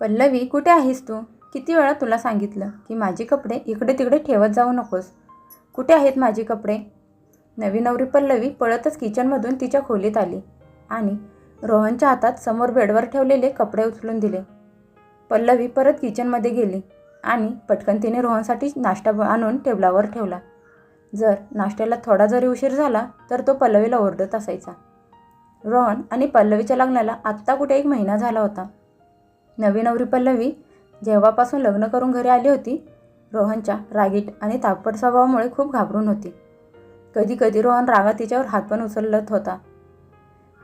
पल्लवी कुठे आहेस तू? किती वेळा तुला सांगितलं की माझे कपडे इकडे तिकडे ठेवत जाऊ नकोस. कुठे आहेत माझे कपडे? नवी नवरी पल्लवी पळतच किचनमधून तिच्या खोलीत आली आणि रोहनच्या हातात समोर बेडवर ठेवलेले कपडे उचलून दिले. पल्लवी परत किचनमध्ये गेली आणि पटकन तिने रोहनसाठी नाश्ता आणून टेबलावर ठेवला. जर नाश्त्याला थोडा जरी उशीर झाला तर तो पल्लवीला ओरडत असायचा. रोहन आणि पल्लवीच्या लग्नाला आत्ता कुठे एक महिना झाला होता. नवी नवरी पल्लवी जेव्हापासून लग्न करून घरी आली होती रोहनच्या रागीट आणि तापट स्वभावामुळे खूप घाबरून होती. कधी कधी रोहन रागा तिच्यावर हात पण उचलत होता.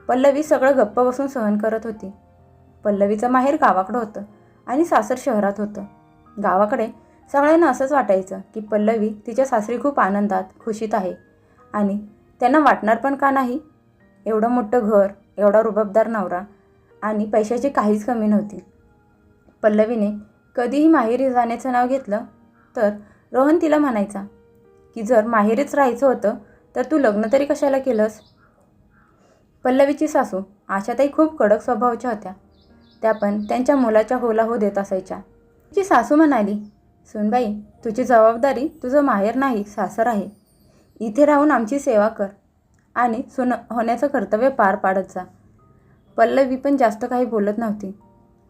पल्लवी सगळं गप्प बसून सहन करत होती. पल्लवीचं माहेर गावाकडं होतं आणि सासर शहरात होतं. गावाकडे सगळ्यांना असंच वाटायचं की पल्लवी तिच्या सासरी खूप आनंदात खुशीत आहे आणि त्यांना वाटणार पण का नाही? एवढं मोठं घर एवढा रुबाबदार नवरा आणि पैशाची काहीच कमी नव्हती. पल्लवीने कधीही माहेरी जाण्याचं नाव घेतलं तर रोहन तिला म्हणायचा की जर माहेरीच राहायचं होतं तर तू लग्न तरी कशाला केलंस? पल्लवीची सासू आशाताई खूप कडक स्वभावाच्या होत्या. त्या पण त्यांच्या मुलाच्या होला हो देत असायच्या. तिची सासू म्हणाली सुनबाई तुझी जबाबदारी तुझं माहेर नाही सासर आहे. इथे राहून आमची सेवा कर आणि सुन होण्याचं कर्तव्य पार पाडत जा. पल्लवी पण जास्त काही बोलत नव्हती.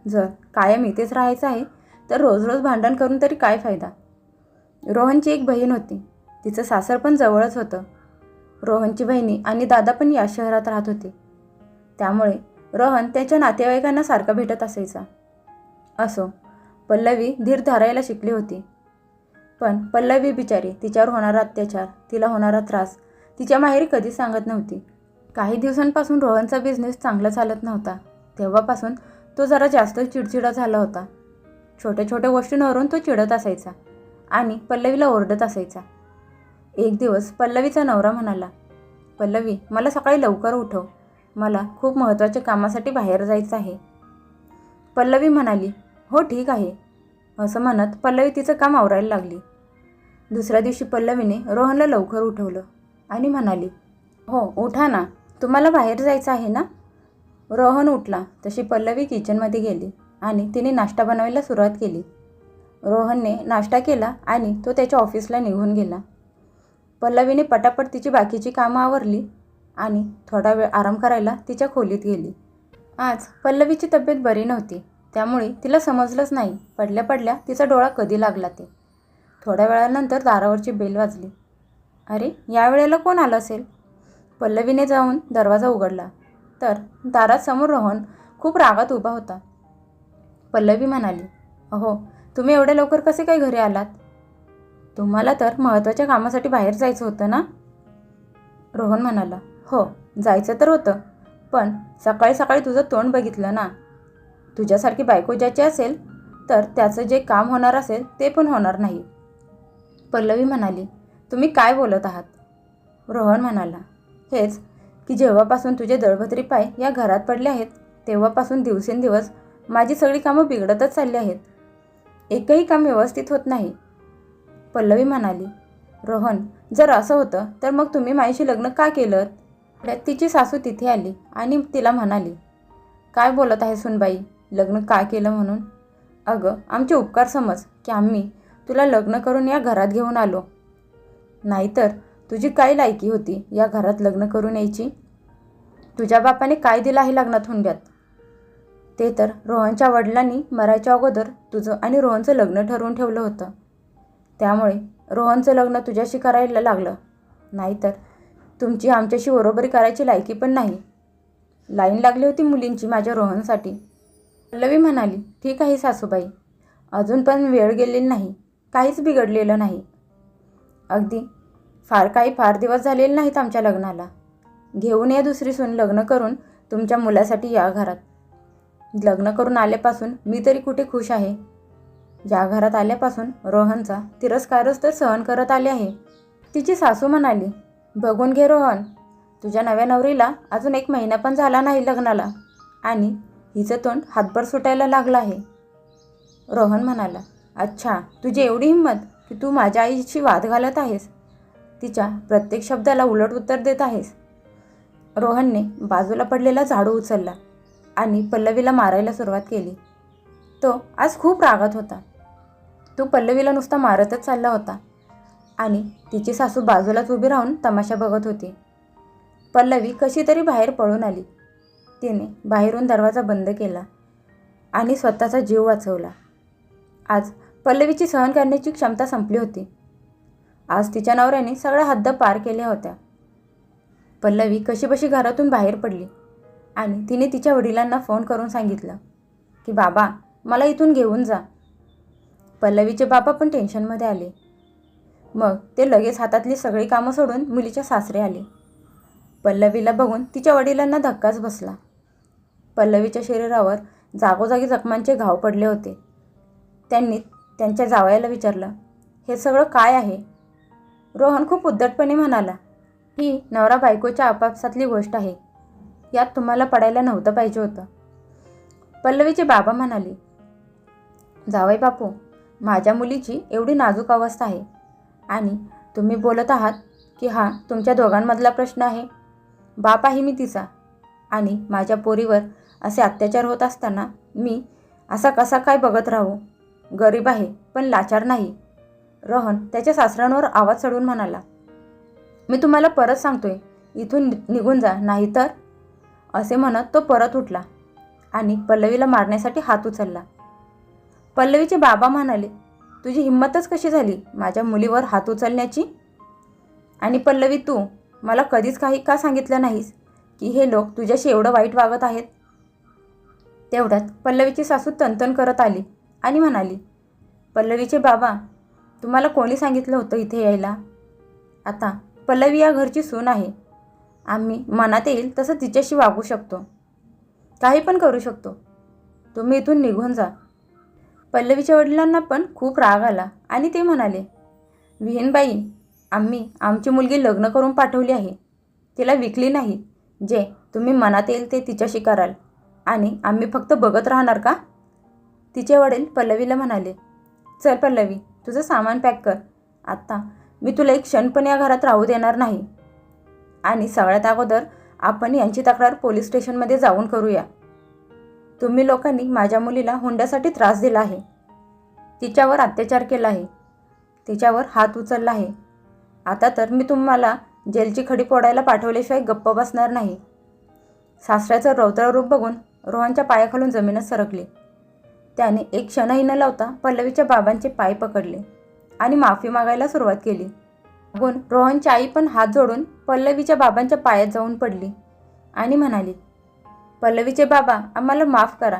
जर कायम इथेच राहायचं आहे तर रोज रोज भांडण करून तरी काय फायदा? रोहनची एक बहीण होती. तिचं सासर पण जवळच होतं. रोहनची बहिणी आणि दादा पण या शहरात राहत होते. त्यामुळे रोहन त्याच्या नातेवाईकांना सारखा भेटत असायचा. असो पल्लवी धीर धारायला शिकली होती. पण पल्लवी बिचारी तिच्यावर होणारा अत्याचार तिला होणारा त्रास तिच्या माहेरी कधीच सांगत नव्हती. काही दिवसांपासून रोहनचा बिझनेस चांगला चालत नव्हता. तेव्हापासून तो जरा जास्त चिडचिडा झाला होता. छोट्या छोट्या गोष्टींवरून तो चिडत असायचा आणि पल्लवीला ओरडत असायचा. एक दिवस पल्लवीचा नवरा म्हणाला पल्लवी मला सकाळी लवकर उठव. मला खूप महत्त्वाच्या कामासाठी बाहेर जायचं आहे. पल्लवी म्हणाली हो ठीक आहे. असं म्हणत पल्लवी तिचं काम आवरायला लागली. दुसऱ्या दिवशी पल्लवीने रोहनला लवकर उठवलं आणि म्हणाली हो उठा ना. तुम्हाला बाहेर जायचं आहे ना? रोहन उठला. तशी पल्लवी किचनमध्ये गेली आणि तिने नाश्ता बनवायला सुरुवात केली. रोहनने नाश्ता केला आणि तो त्याच्या ऑफिसला निघून गेला. पल्लवीने पटापट तिची बाकीची कामं आवरली आणि थोडा वेळ आराम करायला तिच्या खोलीत गेली. आज पल्लवीची तब्येत बरी नव्हती. त्यामुळे तिला समजलंच नाही. पडल्या पडल्या तिचा डोळा कधी लागला ते. थोड्या वेळानंतर दारावरची बेल वाजली. अरे या वेळेला कोण आलं असेल? पल्लवीने जाऊन दरवाजा उघडला. तर दारात समोर रोहन खूप रागात उभा होता. पल्लवी म्हणाली अहो तुम्ही एवढ्या लवकर कसे काय घरी आलात? तुम्हाला तर महत्त्वाच्या कामासाठी बाहेर जायचं होतं ना? रोहन म्हणाला हो जायचं तर होतं पण सकाळी सकाळी तुझं तोंड बघितलं ना. तुझ्यासारखी बायको ज्याची असेल तर त्याचं जे काम होणार असेल ते पण होणार नाही. पल्लवी म्हणाली तुम्ही काय बोलत आहात? रोहन म्हणाला हेच की जेव्हापासून तुझे दळभद्री पाय या घरात पडले आहेत तेव्हापासून दिवसेंदिवस माझी सगळी कामं बिघडतच चालली आहेत. एकही काम व्यवस्थित होत नाही. पल्लवी म्हणाली रोहन जर असं होतं तर मग तुम्ही माझ्याशी लग्न का केलं तिची सासू तिथे आली आणि तिला म्हणाली काय बोलत आहे सुनबाई लग्न का केलं म्हणून? अगं आमचे उपकार समज की आम्ही तुला लग्न करून या घरात घेऊन आलो. नाहीतर तुझी काय लायकी होती या घरात लग्न करून यायची. तुझ्या बापाने काय दिलं आहे लग्नात हुंड्यात? ते तर रोहनच्या वडिलांनी मरायच्या अगोदर तुझं आणि रोहनचं लग्न ठरवून ठेवलं होतं. त्यामुळे रोहनचं लग्न तुझ्याशी करायला लागलं. नाहीतर तुमची आमच्याशी बरोबरी करायची लायकी पण नाही. लाईन लागली होती मुलींची माझ्या रोहनसाठी. पल्लवी म्हणाली ठीक आहे सासूबाई. अजून पण वेळ गेलेली नाही. काहीच बिघडलेलं नाही. अगदी फार काही फार दिवस झालेले नाहीत आमच्या लग्नाला. घेऊन या दुसरी सून लग्न करून तुमच्या मुलासाठी या घरात. लग्न करून आल्यापासून मी तरी कुठे खुश आहे? या घरात आल्यापासून रोहनचा तिरस्कारच तर सहन करत आले आहे. तिची सासू म्हणाली बघून घे रोहन तुझ्या नव्या नवरीला अजून एक महिना पण झाला नाही लग्नाला आणि हिचं तोंड हातभर सुटायला लागलं आहे. रोहन म्हणाला अच्छा तुझी एवढी हिंमत की तू माझ्या आईशी वाद घालत आहेस. तिच्या प्रत्येक शब्दाला उलट उत्तर देत आहेस. रोहनने बाजूला पडलेला झाडू उचलला आणि पल्लवीला मारायला सुरुवात केली. तो आज खूप रागात होता. तो पल्लवीला नुसता मारतच चालला होता आणि तिची सासू बाजूलाच उभी राहून तमाशा बघत होती. पल्लवी कशी तरी बाहेर पळून आली. तिने बाहेरून दरवाजा बंद केला आणि स्वतःचा जीव वाचवला. आज पल्लवीची सहन करण्याची क्षमता संपली होती. आज तिच्या नवऱ्याने सगळ्या हद्द पार केल्या होत्या. पल्लवी कशीबशी घरातून बाहेर पडली आणि तिने तिच्या वडिलांना फोन करून सांगितलं की बाबा मला इथून घेऊन जा. पल्लवीचे बाबा पण टेन्शनमध्ये आले. मग ते लगेच हातातली सगळी कामं सोडून मुलीच्या सासरे आले. पल्लवीला बघून तिच्या वडिलांना धक्काच बसला. पल्लवीच्या शरीरावर जागोजागी जखमांचे घाव पडले होते. त्यांनी त्यांच्या जावयाला विचारलं हे सगळं काय आहे? रोहन खूप उद्धटपणे म्हणाला ही नवरा बायकोच्या आपापसातली गोष्ट आहे. यात तुम्हाला पडायला नव्हतं पाहिजे होतं. पल्लवीचे बाबा म्हणाले जावई बापू माझ्या मुलीची एवढी नाजूक अवस्था आहे. आणि तुम्ही बोलत आहात की हा तुमच्या दोघांमधला प्रश्न आहे. बाप आहे मी तिचा. आणि माझ्या पोरीवर असे अत्याचार होत असताना मी असा कसा काय बघत राहू? गरीब आहे पण लाचार नाही. रोहन त्याच्या सासऱ्यांवर आवाज चढवून म्हणाला मी तुम्हाला परत सांगतोय इथून नि- निघून जा नाहीतर असे म्हणत तो परत उठला आणि पल्लवीला मारण्यासाठी हात उचलला. पल्लवीचे बाबा म्हणाले तुझी हिंमतच कशी झाली माझ्या मुलीवर हात उचलण्याची? आणि पल्लवी तू मला कधीच काही का सांगितलं नाहीस की हे लोक तुझ्याशी एवढं वाईट वागत आहेत? तेवढ्यात पल्लवीची सासू तनतन करत आली आणि म्हणाली पल्लवीचे बाबा तुम्हाला कोणी सांगितलं होतं इथे यायला? आता पल्लवी या घरची सून आहे. आम्ही मनात येईल तसं तिच्याशी वागू शकतो. काही पण करू शकतो. तुम्ही इथून निघून जा. पल्लवीच्या वडिलांना पण खूप राग आला आणि ते म्हणाले विहीनबाई आम्ही आमची मुलगी लग्न करून पाठवली आहे. तिला विकली नाही. जे तुम्ही मनात येईल ते तिच्याशी कराल. आणि आम्ही फक्त बघत राहणार का? तिचे वडील पल्लवीला म्हणाले चल पल्लवी तुझं सामान पॅक कर. आत्ता. मी तुला एक क्षण पण या घरात राहू देणार नाही. आणि सगळ्यात अगोदर आपण यांची तक्रार पोलीस स्टेशनमध्ये जाऊन करूया. तुम्ही लोकांनी माझ्या मुलीला हुंड्यासाठी त्रास दिला आहे. तिच्यावर अत्याचार केला आहे. तिच्यावर हात उचलला आहे. आता तर मी तुम्हाला जेलची खडी पोडायला पाठवल्याशिवाय गप्प बसणार नाही. सासऱ्याचं रौद्र रूप बघून रोहनच्या पायाखालून जमीनच सरकली. त्याने एक क्षणही न लावता पल्लवीच्या बाबांचे पाय पकडले आणि माफी मागायला सुरुवात केली. मागून रोहनची आई पण हात जोडून पल्लवीच्या बाबांच्या पायात जाऊन पडली आणि म्हणाली पल्लवीचे बाबा आम्हाला माफ करा.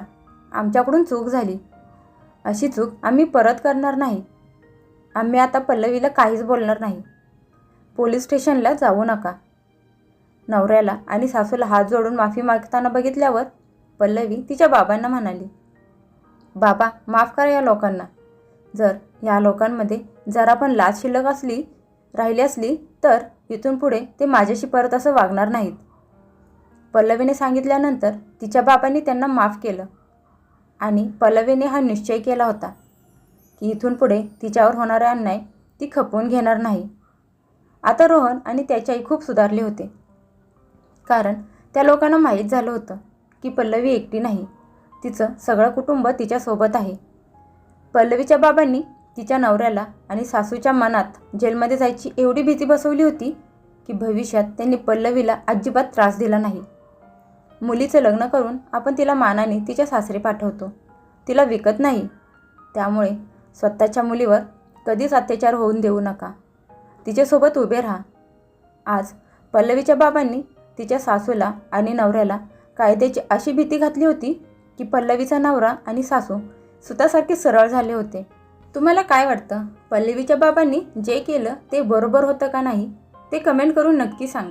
आमच्याकडून चूक झाली. अशी चूक आम्ही परत करणार नाही. आम्ही आता पल्लवीला काहीच बोलणार नाही. पोलीस स्टेशनला जाऊ नका. नवऱ्याला आणि सासूला हात जोडून माफी मागताना बघितल्यावर पल्लवी तिच्या बाबांना म्हणाली बाबा माफ करा या लोकांना. जर या लोकांमध्ये जरा पण लाज शिल्लक असली राहिली असली तर इथून पुढे ते माझ्याशी परत असं वागणार नाहीत. पल्लवीने सांगितल्यानंतर तिच्या बाबांनी त्यांना माफ केलं आणि पल्लवीने हा निश्चय केला होता की इथून पुढे तिच्यावर होणारा अन्याय ती खपवून घेणार नाही. आता रोहन आणि त्याची आई खूप सुधारले होते. कारण त्या लोकांना माहीत झालं होतं की पल्लवी एकटी नाही. तिचं सगळं कुटुंब तिच्यासोबत आहे. पल्लवीच्या बाबांनी तिच्या नवऱ्याला आणि सासूच्या मनात जेलमध्ये जायची एवढी भीती बसवली होती की भविष्यात त्यांनी पल्लवीला अजिबात त्रास दिला नाही. मुलीचं लग्न करून आपण तिला मानाने तिच्या सासरे पाठवतो. तिला विकत नाही. त्यामुळे स्वतःच्या मुलीवर कधीच अत्याचार होऊन देऊ नका. तिच्यासोबत उभे राहा. आज पल्लवीच्या बाबांनी तिच्या सासूला आणि नवऱ्याला कायद्याची अशी भीती घातली होती की पल्लवीचा नवरा आणि सासू सुतासारखे सरळ झाले होते. तुम्हाला काय वाटतं? पल्लवीच्या बाबांनी जे केलं ते बरोबर होतं का नाही? ते कमेंट करून नक्की सांगा.